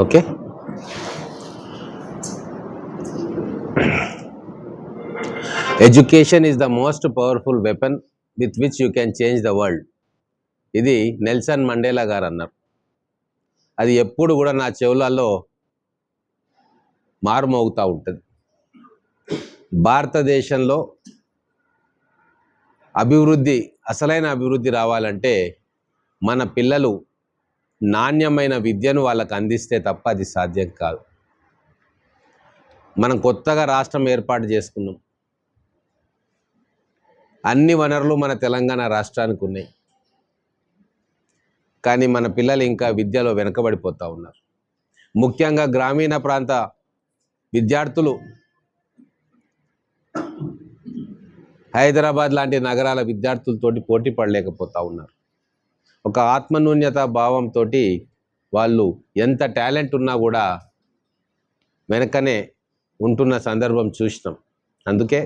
Okay? Education is the most powerful weapon with which you can change the world ఇది Nelson Mandela గారు అన్నారు అది ఎప్పుడు కూడా నా చెవులలో మారుమోగుతూ ఉంటుంది. భారతదేశంలో అభివృద్ధి అసలైన అభివృద్ధి రావాలంటే మన పిల్లలు నాణ్యమైన విద్యను వాళ్ళకు అందిస్తే తప్ప అది సాధ్యం కాదు. మనం కొత్తగా రాష్ట్రం ఏర్పాటు చేసుకున్నాం. అన్ని వనరులు మన తెలంగాణ రాష్ట్రానికి ఉన్నాయి. కానీ మన పిల్లలు ఇంకా విద్యలో వెనుకబడిపోతూ ఉన్నారు. ముఖ్యంగా గ్రామీణ ప్రాంత విద్యార్థులు హైదరాబాద్ లాంటి నగరాల విద్యార్థులతోటి పోటీ పడలేకపోతూ ఉన్నారు. ఒక ఆత్మన్యూన్యత భావంతో వాళ్ళు ఎంత టాలెంట్ ఉన్నా కూడా వెనకనే ఉంటున్న సందర్భం చూసినాం. అందుకే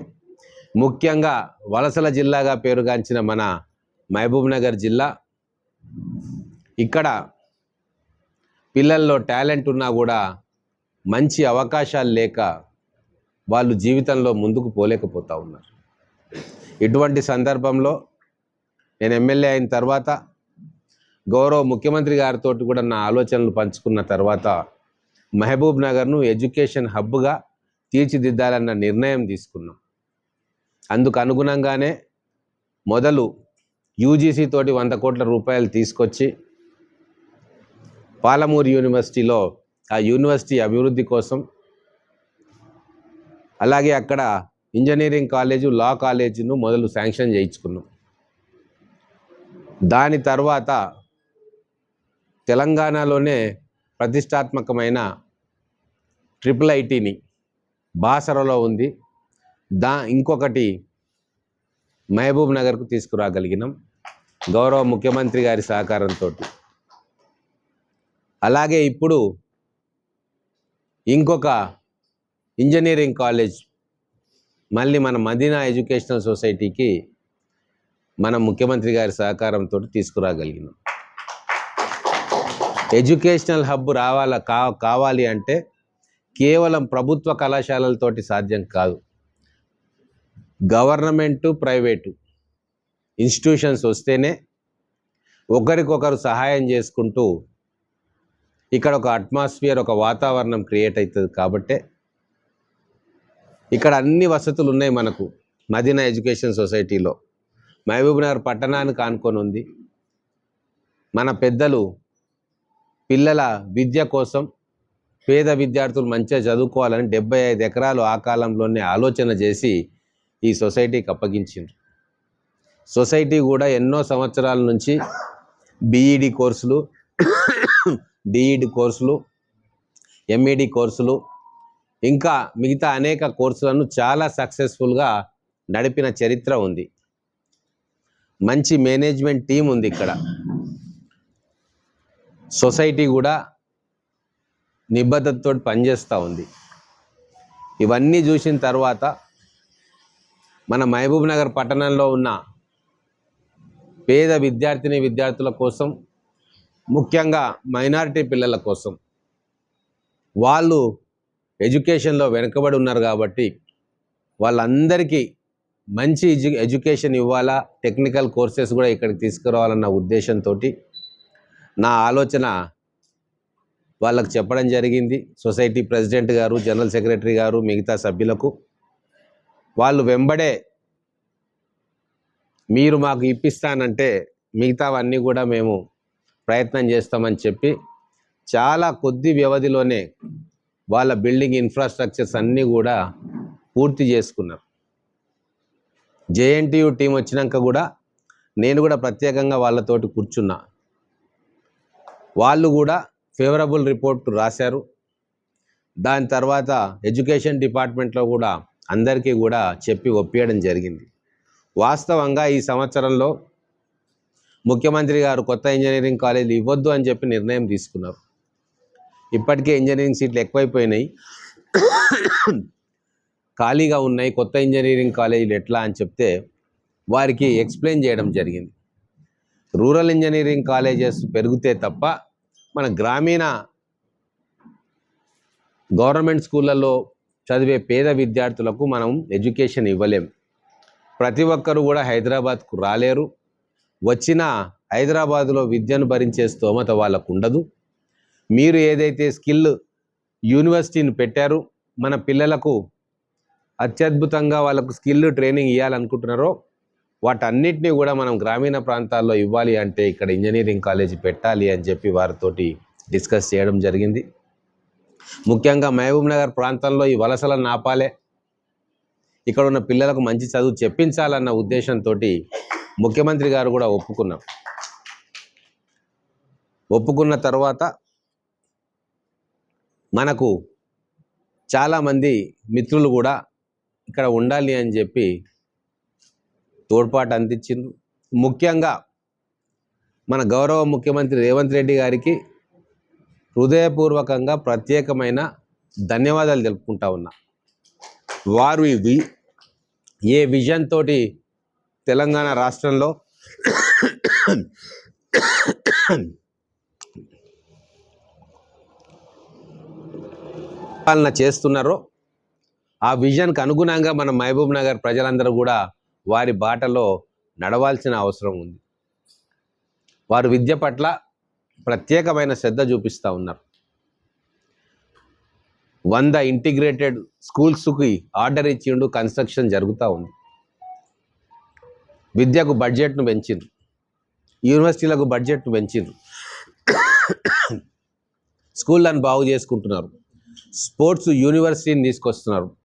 ముఖ్యంగా వలసల జిల్లాగా పేరుగాంచిన మన మహబూబ్ నగర్ జిల్లా ఇక్కడ పిల్లల్లో టాలెంట్ ఉన్నా కూడా మంచి అవకాశాలు లేక వాళ్ళు జీవితంలో ముందుకు పోలేకపోతూ ఉన్నారు. ఇటువంటి సందర్భంలో నేను ఎమ్మెల్యే అయిన తర్వాత గౌరవ ముఖ్యమంత్రి గారితో కూడా నా ఆలోచనలు పంచుకున్న తర్వాత మహబూబ్ నగర్ను ఎడ్యుకేషన్ హబ్గా తీర్చిదిద్దాలన్న నిర్ణయం తీసుకున్నాం. అందుకు అనుగుణంగానే మొదలు యూజీసీ తోటి వంద కోట్ల రూపాయలు తీసుకొచ్చి పాలమూరు యూనివర్సిటీలో ఆ యూనివర్సిటీ అభివృద్ధి కోసం అలాగే అక్కడ ఇంజనీరింగ్ కాలేజు లా కాలేజీను మొదలు శాంక్షన్ చేయించుకున్నాం. దాని తర్వాత తెలంగాణలోనే ప్రతిష్టాత్మకమైన ట్రిపుల్ ఐటీని బాసరలో ఉంది. దా ఇంకొకటి మహబూబ్ నగర్కు తీసుకురాగలిగినాం. గౌరవ ముఖ్యమంత్రి గారి సహకారంతో అలాగే ఇప్పుడు ఇంకొక ఇంజనీరింగ్ కాలేజ్ మళ్ళీ మన మదీనా ఎడ్యుకేషనల్ సొసైటీకి మన ముఖ్యమంత్రి గారి సహకారంతో తీసుకురాగలిగినాం. ఎడ్యుకేషనల్ హబ్ రావాల కా కావాలి అంటే కేవలం ప్రభుత్వ కళాశాలలతోటి సాధ్యం కాదు. గవర్నమెంటు ప్రైవేటు ఇన్స్టిట్యూషన్స్ వస్తేనే ఒకరికొకరు సహాయం చేసుకుంటూ ఇక్కడ ఒక అట్మాస్ఫియర్ ఒక వాతావరణం క్రియేట్ అవుతుంది కాబట్టే ఇక్కడ అన్ని వసతులు ఉన్నాయి మనకు. మదీనా ఎడ్యుకేషన్ సొసైటీలో. మహబూబ్నగర్ పట్టణానికి ఆనుకొని ఉంది. మన పెద్దలు పిల్లల విద్య కోసం పేద విద్యార్థులు మంచిగా చదువుకోవాలని డెబ్బై ఐదు ఎకరాలు ఆ కాలంలోనే ఆలోచన చేసి ఈ సొసైటీకి అప్పగించిండ్రు. సొసైటీ కూడా ఎన్నో సంవత్సరాల నుంచి బీఈడి కోర్సులు డిఈడి కోర్సులు ఎంఈడి కోర్సులు ఇంకా మిగతా అనేక కోర్సులను చాలా సక్సెస్ఫుల్గా నడిపిన చరిత్ర ఉంది. మంచి మేనేజ్మెంట్ టీం ఉంది ఇక్కడ. సొసైటీ కూడా నిబద్ధతతో పనిచేస్తూ ఉంది. ఇవన్నీ చూసిన తర్వాత మన మహబూబ్ నగర్ పట్టణంలో ఉన్న పేద విద్యార్థిని విద్యార్థుల కోసం ముఖ్యంగా మైనారిటీ పిల్లల కోసం వాళ్ళు ఎడ్యుకేషన్లో వెనుకబడి ఉన్నారు కాబట్టి వాళ్ళందరికీ మంచి ఎడ్యు ఎడ్యుకేషన్ ఇవ్వాలా టెక్నికల్ కోర్సెస్ కూడా ఇక్కడికి తీసుకురావాలన్న ఉద్దేశంతో నా ఆలోచన వాళ్ళకు చెప్పడం జరిగింది. సొసైటీ ప్రెసిడెంట్ గారు జనరల్ సెక్రటరీ గారు మిగతా సభ్యులకు. వాళ్ళు వెంబడే మీరు మాకు ఇప్పిస్తానంటే మిగతావన్నీ కూడా మేము ప్రయత్నం చేస్తామని చెప్పి చాలా కొద్ది వ్యవధిలోనే వాళ్ళ బిల్డింగ్ ఇన్ఫ్రాస్ట్రక్చర్స్ అన్నీ కూడా పూర్తి చేసుకున్నారు. జేఎన్టీయు టీం వచ్చినాక కూడా నేను కూడా ప్రత్యేకంగా వాళ్ళతోటి కూర్చున్నా. వాళ్ళు కూడా ఫేవరబుల్ రిపోర్ట్ రాశారు. దాని తర్వాత ఎడ్యుకేషన్ డిపార్ట్మెంట్లో కూడా అందరికీ కూడా చెప్పి ఒప్పియడం జరిగింది. వాస్తవంగా ఈ సంవత్సరంలో ముఖ్యమంత్రి గారు కొత్త ఇంజనీరింగ్ కాలేజీలు ఇవ్వద్దు అని చెప్పి నిర్ణయం తీసుకున్నారు. ఇప్పటికే ఇంజనీరింగ్ సీట్లు ఎక్కువైపోయినాయి. ఖాళీగా ఉన్నాయి. కొత్త ఇంజనీరింగ్ కాలేజీలు ఎట్లా అని చెప్తే వారికి ఎక్స్ప్లెయిన్ చేయడం జరిగింది. రూరల్ ఇంజనీరింగ్ కాలేజెస్ పెరిగితే తప్ప మన గ్రామీణ గవర్నమెంట్ స్కూళ్ళల్లో చదివే పేద విద్యార్థులకు మనం ఎడ్యుకేషన్ ఇవ్వలేం. ప్రతి ఒక్కరు కూడా హైదరాబాద్కు రాలేరు. వచ్చిన హైదరాబాదులో విద్యను భరించే స్తోమత వాళ్ళకు ఉండదు మీరు ఏదైతే స్కిల్ యూనివర్సిటీని పెట్టారు మన పిల్లలకు అత్యద్భుతంగా వాళ్ళకు స్కిల్ ట్రైనింగ్ ఇవ్వాలనుకుంటున్నారో వాటన్నిటినీ కూడా మనం గ్రామీణ ప్రాంతాల్లో ఇవ్వాలి అంటే ఇక్కడ ఇంజనీరింగ్ కాలేజ్ పెట్టాలి అని చెప్పి వారితోటి డిస్కస్ చేయడం జరిగింది. ముఖ్యంగా మహబూబ్ నగర్ ప్రాంతంలో ఈ వలసలను ఆపాలే ఇక్కడ ఉన్న పిల్లలకు మంచి చదువు చెప్పించాలన్న ఉద్దేశంతో ముఖ్యమంత్రి గారు కూడా ఒప్పుకున్నాం ఒప్పుకున్న తర్వాత మనకు చాలామంది మిత్రులు కూడా ఇక్కడ ఉండాలి అని చెప్పి తోడ్పాటు అందించిండ్రు. ముఖ్యంగా మన గౌరవ ముఖ్యమంత్రి రేవంత్ రెడ్డి గారికి హృదయపూర్వకంగా ప్రత్యేకమైన ధన్యవాదాలు తెలుపుకుంటా ఉన్నా. వారు ఇవి ఏ విజన్ తోటి తెలంగాణ రాష్ట్రంలో పాలన చేస్తున్నారో ఆ విజన్కి అనుగుణంగా మన మహబూబ్ నగర్ ప్రజలందరూ కూడా వారి బాటలో నడవాల్సిన అవసరం ఉంది. వారు విద్య పట్ల ప్రత్యేకమైన శ్రద్ధ చూపిస్తూ ఉన్నారు. వంద ఇంటిగ్రేటెడ్ స్కూల్స్కి ఆర్డర్ ఇచ్చిండు కన్స్ట్రక్షన్ జరుగుతూ ఉంది. విద్యకు బడ్జెట్ను పెంచిండ్రు. యూనివర్సిటీలకు బడ్జెట్ను పెంచిండ్రు. స్కూళ్ళను బాగు చేసుకుంటున్నారు. స్పోర్ట్స్ యూనివర్సిటీని తీసుకొస్తున్నారు.